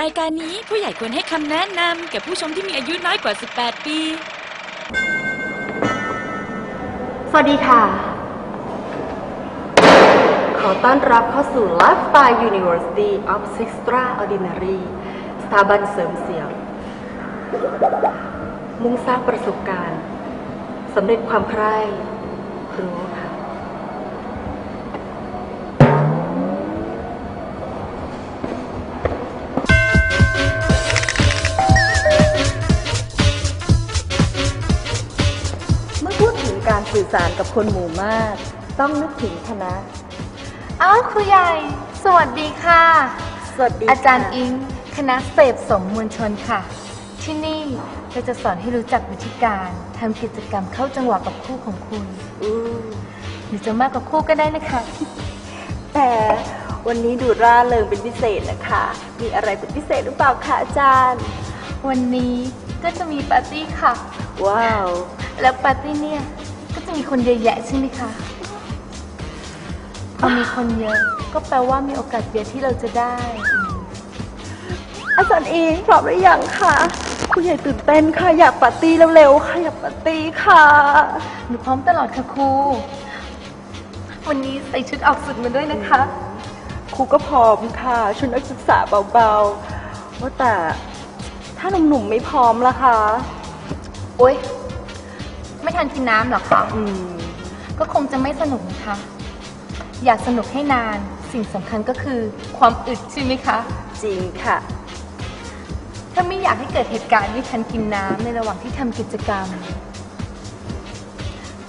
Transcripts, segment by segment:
รายการนี้ผู้ใหญ่ควรให้คำแนะนำแก่ผู้ชมที่มีอายุน้อยกว่า 18 ปี สวัสดีค่ะ ขอต้อนรับเข้าสู่ Lifestyle University of Extraordinary สถาบันเสริมเสียง มุ่งสร้างประสบการณ์สำเร็จความใคร่รู้ค่ะ สื่อสารกับคนหมู่มาก ต้องนึกถึงคณะอ้าวครูใหญ่ สวัสดีค่ะ สวัสดีอาจารย์ค่ะ อิง คณะเสพสมมวลชนค่ะ ที่นี่เราจะสอนให้รู้จักวิธีการทำกิจกรรมเข้าจังหวะกับคู่ของคุณ อืมหรือจะมากกว่าคู่ก็ได้นะคะ แต่วันนี้ดูร่าเริงเป็นพิเศษนะคะ มีอะไรเป็นพิเศษหรือเปล่าคะอาจารย์ วันนี้ก็จะมีปาร์ตี้ค่ะ ว้าว แล้วปาร์ตี้เนี่ย ก็จะมีคนเยอะแยะใช่ไหมคะพอมีคนเยอะก็แปลว่ามีโอกาสเยอะที่เราจะได้ อาจารย์อิงพร้อมหรือยังคะคุณใหญ่ตื่นเต้นค่ะ อยากปาร์ตี้เร็วๆค่ะอยากปาร์ตี้ค่ะ หนูพร้อมตลอดค่ะครู วันนี้ใส่ชุดออกสุดมาด้วยนะคะ ครูก็พร้อมค่ะ ชุดนักศึกษาเบาๆว่าแต่ถ้าหนุ่มๆไม่พร้อมล่ะคะ โอ๊ย ไม่ทันกินน้ำเหรอคะอืม ก็คงจะไม่สนุกนะคะ อยากสนุกให้นานสิ่งสำคัญก็คือความอึดใช่ไหมคะ จริงค่ะ ถ้าไม่อยากให้เกิดเหตุการณ์ไม่ทันกินน้ำในระหว่างที่ทำกิจกรรม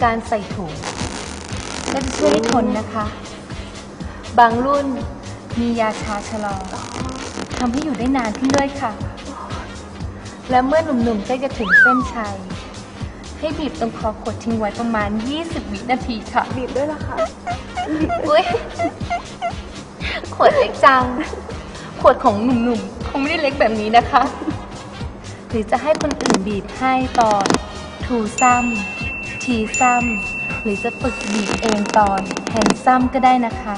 การใส่ถุงก็จะช่วยให้ทนนะคะ บางรุ่นมียาชาชะลอทำให้อยู่ได้นานขึ้นด้วยค่ะ และเมื่อหนุ่มๆใกล้จะถึงเส้นชัย ให้บีบตรงคอขวดทิ้งไว้ประมาณ 20 วินาทีค่ะ บีบด้วยล่ะคะอุ้ยขวดเล็กจัง ขวดของหนุ่มๆ คงไม่ได้เล็กแบบนี้นะคะ หรือจะให้คนอื่นบีบให้ตอนทูซ้ำทีซ้ำหรือจะฝึกบีบเองตอนแฮนซ้ำก็ได้นะคะ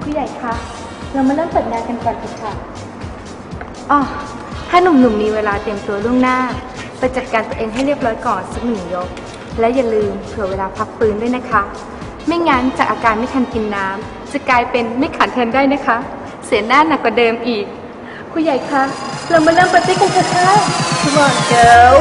ผู้ใหญ่คะ เรามาเริ่มเปิดงานกันก่อนเถอะค่ะอ๋อ ถ้าหนุ่มๆมีเวลาเตรียมตัวล่วงหน้า ไปจัดการตัวเองให้เรียบร้อยก่อนสักหนึ่งยก และอย่าลืมเผื่อเวลาพักปืนด้วยนะคะ ไม่งั้นจากอาการไม่ทันกินน้ำจะกลายเป็นไม่ขันแทนได้นะคะ เสียหน้าหนักกว่าเดิมอีก ผู้ใหญ่คะ เรามาเริ่มปาร์ตี้กันเถอะค่ะ Come on girl